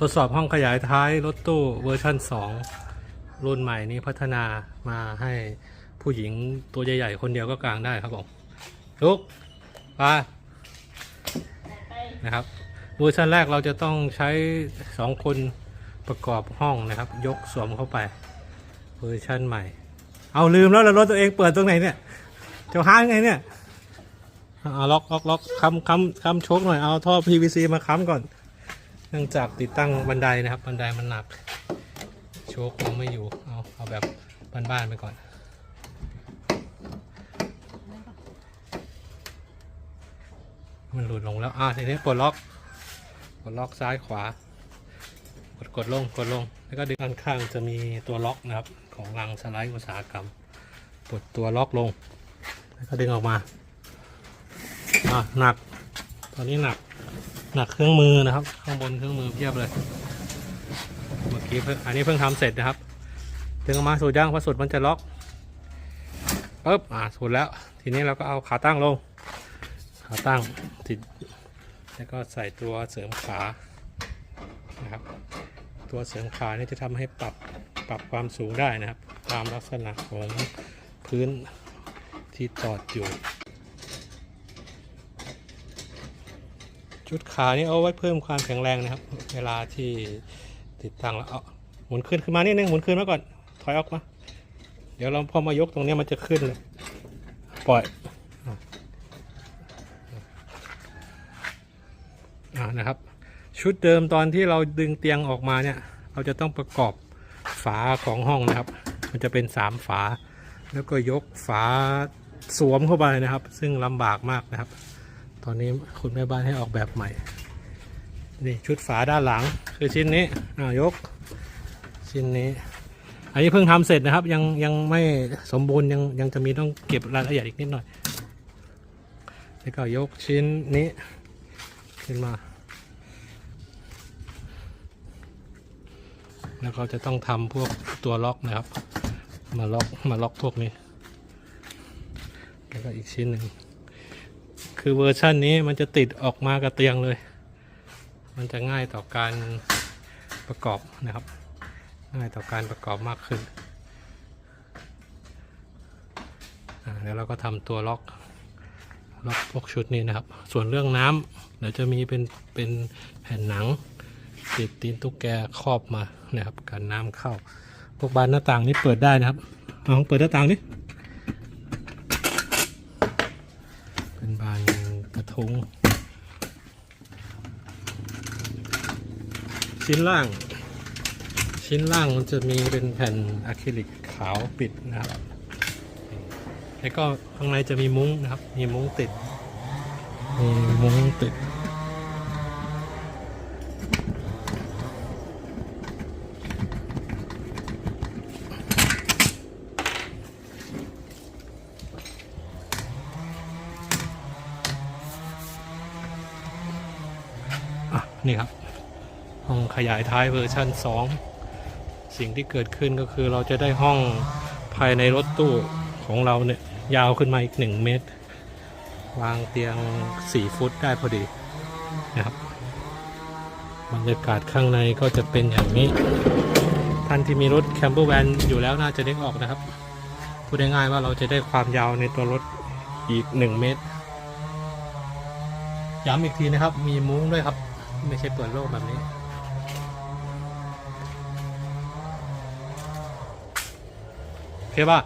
ทดสอบห้องขยายท้ายรถตู้เวอร์ชัน2 รุ่นใหม่นี้พัฒนามาให้ผู้หญิงตัวใหญ่ๆ คนเดียวก็กางได้ครับผมลุกไปนะครับ เวอร์ชันแรกเราจะต้องใช้ 2 คนประกอบห้องนะครับ ยกสวมเข้าไป เวอร์ชันใหม่ เอาลืมแล้วแล้วรถตัวเองเปิดตรงไหนเนี่ยจะห้ายังไงเนี่ยเอาล็อกล็อกล็อกค้ำค้ำค้ำชกหน่อยเอาท่อ PVC มาค้ำก่อน นื่องจากติดตั้งบันไดนะครับ บันไดมันหนัก โชคยังไม่อยู่ เอาเอาแบบบ้านๆไปก่อน มันหลุดลงแล้ว อ่าทีนี้ปลดล็อก ปลดล็อกซ้ายขวา กดกดลง กดลง แล้วก็ดึงด้านข้างจะมีตัวล็อกนะครับ ของรังสไลด์อุตสาหกรรม ปลดตัวล็อกลง แล้วก็ดึงออกมา อ่าหนัก ตอนนี้หนัก หนักเครื่องมือนะครับ ข้างบนเครื่องมือเพียบเลย เมื่อกี้เพิ่งอันนี้เพิ่งทำเสร็จนะครับดึงออกมาสูดย่างพอสุดมันจะล็อกปุ๊บอ่าสุดแล้ว ทีนี้เราก็เอาขาตั้งลง ขาตั้งติด แล้วก็ใส่ตัวเสริมขานะครับ ตัวเสริมขานี่จะทำให้ปรับปรับความสูงได้นะครับ ตามลักษณะของพื้นที่จอดอยู่ ชุดขานี่เอาไว้เพิ่มความแข็งแรงนะครับ เวลาที่ติดตั้งแล้วเอาหมุนขึ้นขึ้นมานิดนึงหมุนขึ้นมาก่อนถอยออกมาเดี๋ยวเราพอมายกตรงนี้มันจะขึ้นเลยปล่อยอ่านะครับ ชุดเดิมตอนที่เราดึงเตียงออกมาเนี่ย เราจะต้องประกอบฝาของห้องนะครับ มันจะเป็นสามฝา แล้วก็ยกฝาสวมเข้าไปนะครับ ซึ่งลำบากมากนะครับ ตอนนี้คุณแม่บ้านให้ออกแบบใหม่ นี่ชุดฝาด้านหลังคือชิ้นนี้อ่ายก ชิ้นนี้ อันนี้เพิ่งทำเสร็จนะครับ ยังยังไม่สมบูรณ์ยังยังจะมีต้องเก็บรายละเอียดอีกนิดหน่อย แล้วก็ยกชิ้นนี้ขึ้นมา แล้วก็จะต้องทำพวกตัวล็อกนะครับ มาล็อกมาล็อกพวกนี้ แล้วก็อีกชิ้นหนึ่ง คือเวอร์ชันนี้มันจะติดออกมากับเตียงเลย มันจะง่ายต่อการประกอบนะครับ ง่ายต่อการประกอบมากขึ้นอ่าแล้วเราก็ทำตัวล็อกล็อกพวกชุดนี้นะครับ ส่วนเรื่องน้ำเดี๋ยวจะมีเป็นเป็นแผ่นหนัง ติดตีนตุ๊กแกครอบมานะครับกันน้ำเข้า พวกบานหน้าต่างนี่เปิดได้นะครับลองเปิดหน้าต่างนี่ เป็นบานุง ชิ้นล่าง ชิ้นล่างมันจะมีเป็นแผ่นอะคริลิกขาวปิดนะครับ แล้วก็ข้างในจะมีมุ้งนะครับ มีมุ้งติด มีมุ้งติด นี่ครับห้องขยายท้ายเวอร์ชัน2 สิ่งที่เกิดขึ้นก็คือเราจะได้ห้องภายในรถตู้ของเราเนี่ยยาวขึ้นมาอีก 1 เมตร วางเตียง 4 ฟุตได้พอดีนะครับบรรยากาศข้างในก็จะเป็นอย่างนี้ ท่านที่มีรถแคมเปอร์แวนอยู่แล้วน่าจะนึกออกนะครับ พูดง่ายๆว่าเราจะได้ความยาวในตัวรถอีก 1 เมตร ย้ำอีกทีนะครับ มีมุ้งด้วยครับ ไม่ใช่เปิดโล่งแบบนี้ โอเคป่ะ